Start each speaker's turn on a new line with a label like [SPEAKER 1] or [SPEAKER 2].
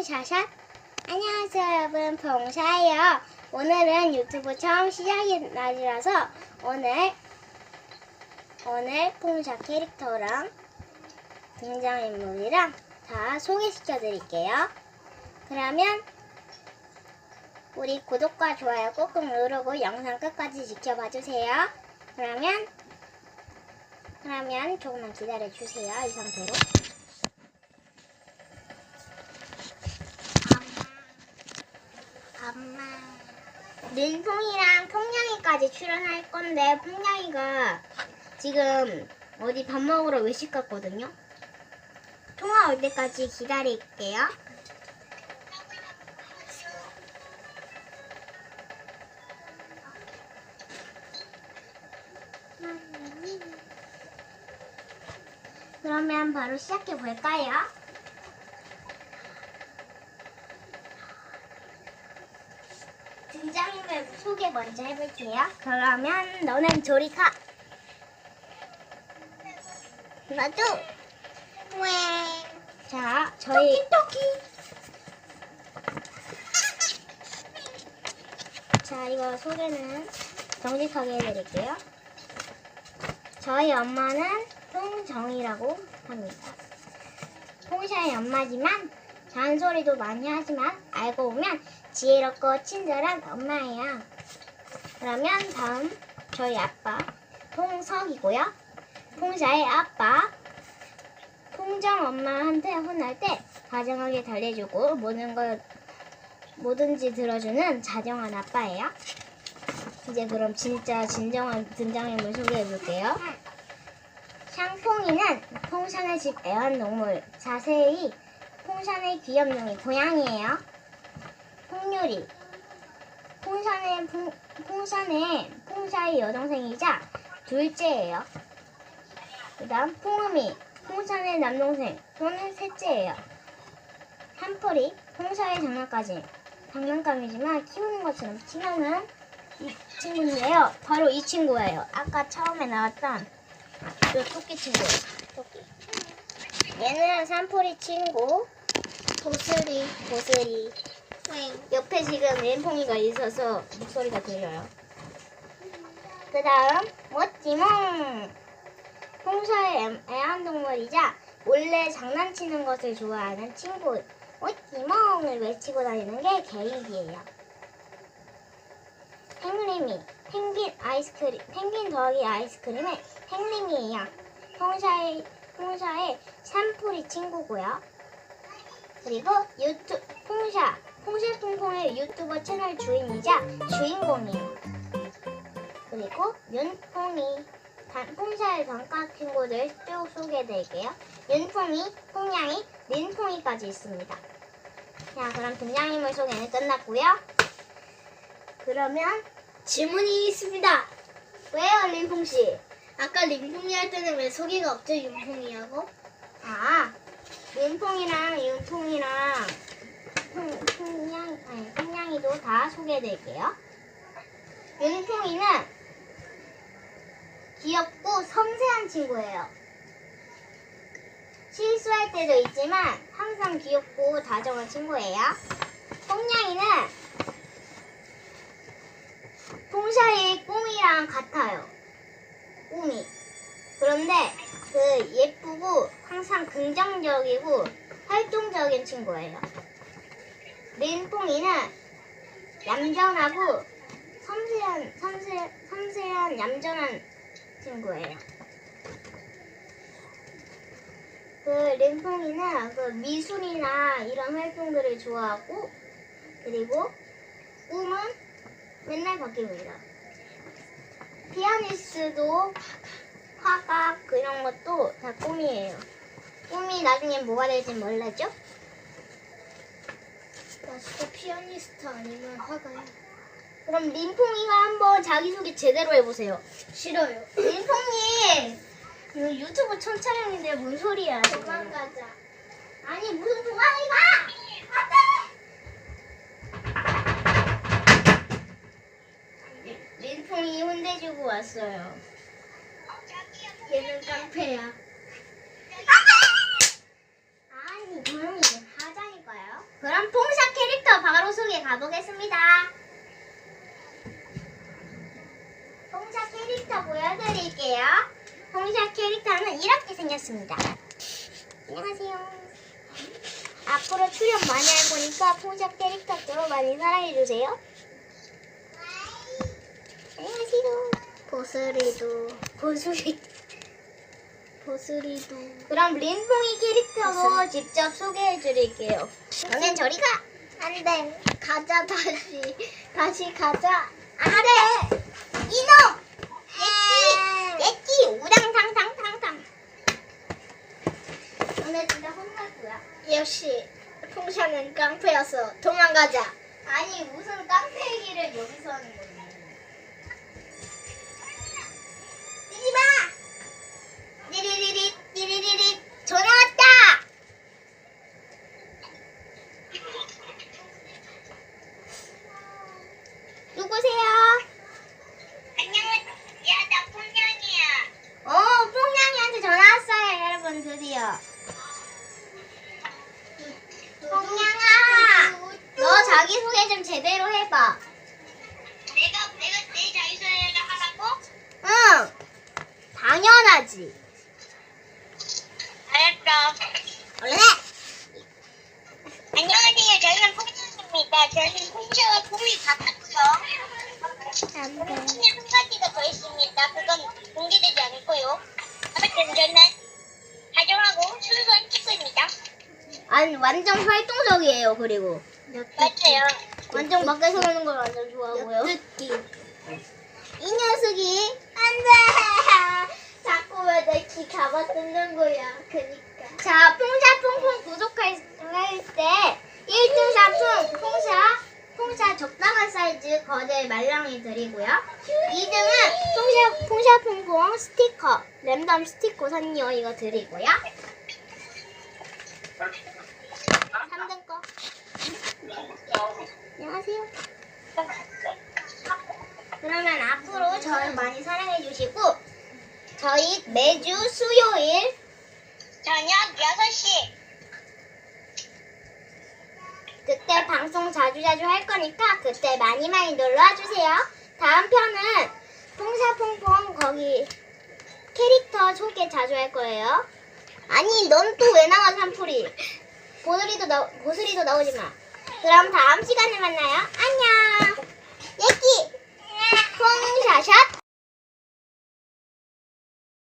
[SPEAKER 1] 뽕샤샷 안녕하세요 여러분. 뽕샤예요. 오늘은 유튜브 처음 시작인 날이라서 오늘 오늘 뽕샤 캐릭터랑 등장인물이랑 다 소개시켜 드릴게요. 그러면 우리 구독과 좋아요 꾹꾹 누르고 영상 끝까지 지켜봐 주세요. 그러면 그러면 조금만 기다려 주세요 이 상태로 엄마. 눈송이랑 풍냥이까지 출연할 건데 풍냥이가 지금 어디 밥 먹으러 외식 갔거든요. 통화 올 때까지 기다릴게요. 그러면 바로 시작해 볼까요? 등장인물 소개 먼저 해볼게요. 그러면 너는 가. 나도. 왜? 자, 저희 토끼 자, 이거 소개는 정직하게 해드릴게요. 저희 엄마는 송정이라고 합니다. 홍샤의 엄마지만 잔소리도 많이 하지만 알고 보면 지혜롭고 친절한 엄마예요. 그러면 다음 저희 아빠 통석이고요. 통샤의 아빠 통정 엄마한테 혼날 때 다정하게 달래주고 모든 걸 뭐든지 들어주는 자정한 아빠예요. 이제 그럼 진짜 진정한 등장인물 소개해 볼게요. 샹퐁이는 퐁샤네 집 애완동물. 자세히 퐁샤네 귀염둥이 고양이에요. 퐁유리. 퐁샤네 퐁, 퐁샤네 퐁샤의 여동생이자 둘째예요. 그다음 퐁음이 퐁샤네 남동생. 저는 셋째예요. 한풀이 퐁샤의 장난까지. 장난감이지만 키우는 것처럼 키우는 이 친구인데요. 바로 이 친구예요. 아까 처음에 나왔던 요 토끼 친구예요. 토끼. 얘는 산포리 친구. 보슬이, 보슬이. 옆에 지금 램퐁이가 있어서 목소리가 들려요. 그 다음, 멋지몽. 홍사의 애- 애완동물이자 몰래 장난치는 것을 좋아하는 친구. 멋지몽을 외치고 다니는 게 개입이에요. 팽리미. 펭귄 아이스크림. 펭귄 더하기 아이스크림의 팽리미예요. 홍사의, 홍사의 샴푸리 친구고요. 그리고 유튜 퐁샤 퐁샤퐁퐁의 유튜버 채널 주인이자 주인공이에요. 그리고 윤퐁이 단, 퐁샤의 단과 친구들 쭉 소개해드릴게요. 윤퐁이, 퐁냥이, 린퐁이까지 있습니다. 자, 그럼 등장인물 소개는 끝났고요. 그러면
[SPEAKER 2] 질문이 있습니다.
[SPEAKER 1] 왜요, 린퐁 씨?
[SPEAKER 2] 아까 림풍이 할 때는 왜 소개가 없죠, 윤풍이하고?
[SPEAKER 1] 아, 윤퐁이랑 퐁, 퐁냥, 퐁냥이도 다 소개해드릴게요. 윤퐁이는 귀엽고 섬세한 친구예요. 실수할 때도 있지만 항상 귀엽고 다정한 친구예요. 퐁냥이는 퐁샤의 꿈이랑 같아요. 꿈이. 그런데 그 예쁘고 항상 긍정적이고 활동적인 친구예요. 린퐁이는 얌전하고 섬세한 섬세, 섬세한 얌전한 친구예요. 그 린퐁이는 그 미술이나 이런 활동들을 좋아하고 그리고 꿈은 맨날 바뀝니다. 피아니스트도 화각 그런 것도 다 꿈이에요. 꿈이 나중에 뭐가 될지 몰라죠?
[SPEAKER 2] 나 진짜 피아니스트 아니면 화가야.
[SPEAKER 1] 그럼 린퐁이가 한번 자기소개 제대로 해보세요.
[SPEAKER 2] 싫어요.
[SPEAKER 1] 그 유튜브 첫 촬영인데 뭔 소리야? 지금.
[SPEAKER 2] 도망가자.
[SPEAKER 1] 아니 무슨 도망이가? 안돼! 린퐁이 혼내주고 왔어요.
[SPEAKER 2] 얘는 깡패야.
[SPEAKER 1] 아니, 고양이 하자니까요. 그럼 퐁샤 캐릭터 바로 소개 가보겠습니다. 퐁샤 캐릭터 보여드릴게요. 퐁샤 캐릭터는 이렇게 생겼습니다. 안녕하세요. 앞으로 출연 많이 할 거니까 퐁샤 캐릭터도 많이 사랑해주세요. 안녕하세요.
[SPEAKER 2] 보슬이도
[SPEAKER 1] 보수리.
[SPEAKER 2] 보슬이도
[SPEAKER 1] 그럼 린퐁이 캐릭터도 직접 소개해드릴게요. 저는 저리가 안 돼.
[SPEAKER 2] 가자 다시 다시 가자.
[SPEAKER 1] 안 돼. 이놈. 예끼 예끼 우당탕탕탕탕. 오늘 진짜 혼날 거야.
[SPEAKER 2] 역시 풍샤는 깡패였어. 도망가자.
[SPEAKER 1] 아니 무슨 깡패 얘기를 여기서 하는 거지? 뛰지 마. 띠리리리 띠리리리 전화 왔다. 누구세요?
[SPEAKER 3] 안녕하세요. 나 풍년이야.
[SPEAKER 1] 어, 뽕냥이한테 전화 여러분, 드디어. 뽕냥아, 너 자기 소개 좀 제대로 해봐.
[SPEAKER 3] 내가 내가 내 자기 소개를 하라고?
[SPEAKER 1] 응, 당연하지.
[SPEAKER 3] 알았어.
[SPEAKER 1] 해!
[SPEAKER 3] 안녕하세요. 저희는 풍년입니다. 저희는 풍년과 봄이 바꿨고요. 풍년이 한 가지가 더 있습니다. 그건 공개되지 않을 거요. 아무튼 저는
[SPEAKER 1] 아니, 완전 활동적이에요, 그리고.
[SPEAKER 3] 맞아요.
[SPEAKER 1] 완전 밖에서 노는 걸 완전 좋아하고요. 이 녀석이, 안 돼!
[SPEAKER 2] 자꾸 왜내키 잡아 뜯는 거야. 그니까.
[SPEAKER 1] 자, 퐁샤퐁퐁 구독할 할때 1등 상품 퐁샤 퐁샤 적당한 사이즈 거대 말랑이 드리고요. 2등은 퐁샤 퐁샤퐁퐁 스티커 랜덤 스티커 산요 이거 드리고요. 3등 거. 안녕하세요. 그러면 앞으로 저를 많이 사랑해 주시고 저희 매주 수요일
[SPEAKER 3] 저녁 6시.
[SPEAKER 1] 그때 방송 자주자주 할 거니까 그때 많이 많이 놀러 주세요. 다음 편은 퐁샤퐁퐁 거기 캐릭터 소개 자주 할 거예요. 아니, 넌 또 왜 나와, 산풀이? 보슬이도 나, 보슬이도 나오지 마. 그럼 다음 시간에 만나요. 안녕. 예끼. 퐁샤샷